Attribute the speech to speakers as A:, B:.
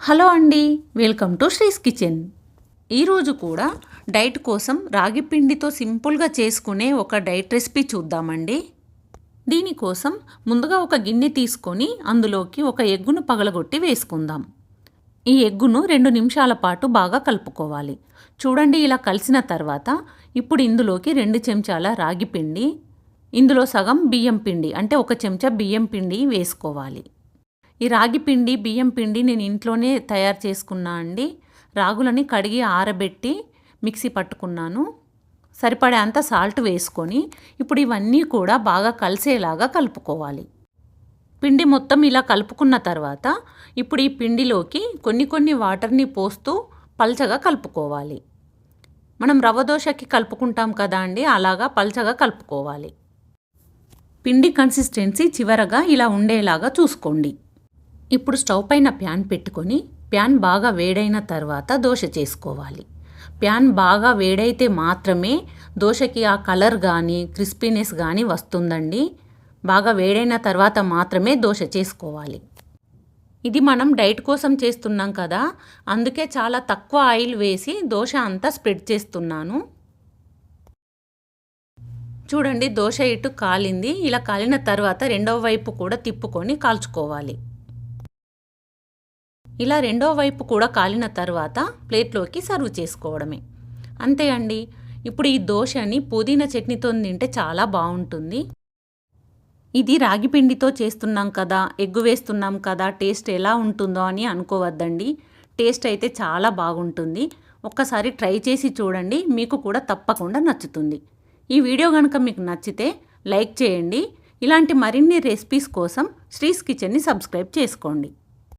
A: Hello అండి welcome to శ్రీస్ kitchen. ఈరోజు కూడా డైట్ కోసం రాగి పిండితో సింపుల్గా చేసుకునే ఒక డైట్ రెసిపీ చూద్దామండి. దీనికోసం ముందుగా ఒక గిన్నె తీసుకొని అందులోకి ఒక ఎగ్గును పగలగొట్టి వేసుకుందాం. ఈ ఎగ్గును రెండు నిమిషాల పాటు బాగా కలుపుకోవాలి. చూడండి ఇలా కలిసిన తర్వాత ఇప్పుడు ఇందులోకి రెండు చెంచాల రాగి పిండి ఇందులో సగం బియ్యం పిండి అంటే ఒక చెంచా బియ్యం పిండి వేసుకోవాలి. ఈ రాగి పిండి బియ్యం పిండి నేను ఇంట్లోనే తయారు చేసుకున్నా అండి. రాగులని కడిగి ఆరబెట్టి మిక్సీ పట్టుకున్నాను. సరిపడే అంత సాల్ట్ వేసుకొని ఇప్పుడు ఇవన్నీ కూడా బాగా కలిసేలాగా కలుపుకోవాలి. పిండి మొత్తం ఇలా కలుపుకున్న తర్వాత ఇప్పుడు ఈ పిండిలోకి కొన్ని కొన్ని వాటర్ని పోస్తూ పల్చగా కలుపుకోవాలి. మనం రవ్వ దోశకి కలుపుకుంటాం కదా అండి అలాగా పల్చగా కలుపుకోవాలి. పిండి కన్సిస్టెన్సీ చివరగా ఇలా ఉండేలాగా చూసుకోండి. ఇప్పుడు స్టవ్ పైన ప్యాన్ పెట్టుకొని ప్యాన్ బాగా వేడైన తర్వాత దోశ చేసుకోవాలి. ప్యాన్ బాగా వేడైతే మాత్రమే దోశకి ఆ కలర్ కానీ క్రిస్పీనెస్ కానీ వస్తుందండి. బాగా వేడైన తర్వాత మాత్రమే దోశ చేసుకోవాలి. ఇది మనం డైట్ కోసం చేస్తున్నాం కదా అందుకే చాలా తక్కువ ఆయిల్ వేసి దోశ అంతా స్ప్రెడ్ చేస్తున్నాను. చూడండి దోశ ఇటు కాలింది. ఇలా కాలిన తర్వాత రెండవ వైపు కూడా తిప్పుకొని కాల్చుకోవాలి. ఇలా రెండవ వైపు కూడా కాలిన తర్వాత ప్లేట్లోకి సర్వ్ చేసుకోవడమే. అంతే అండి. ఇప్పుడు ఈ దోశని పుదీనా చట్నీతో తింటే చాలా బాగుంటుంది. ఇది రాగి పిండితో చేస్తున్నాం కదా ఎగ్గు వేస్తున్నాం కదా టేస్ట్ ఎలా ఉంటుందో అని అనుకోవద్దండి. టేస్ట్ అయితే చాలా బాగుంటుంది. ఒక్కసారి ట్రై చేసి చూడండి మీకు కూడా తప్పకుండా నచ్చుతుంది. ఈ వీడియో కనుక మీకు నచ్చితే లైక్ చేయండి. ఇలాంటి మరిన్ని రెసిపీస్ కోసం శ్రీస్ కిచెన్ని సబ్స్క్రైబ్ చేసుకోండి.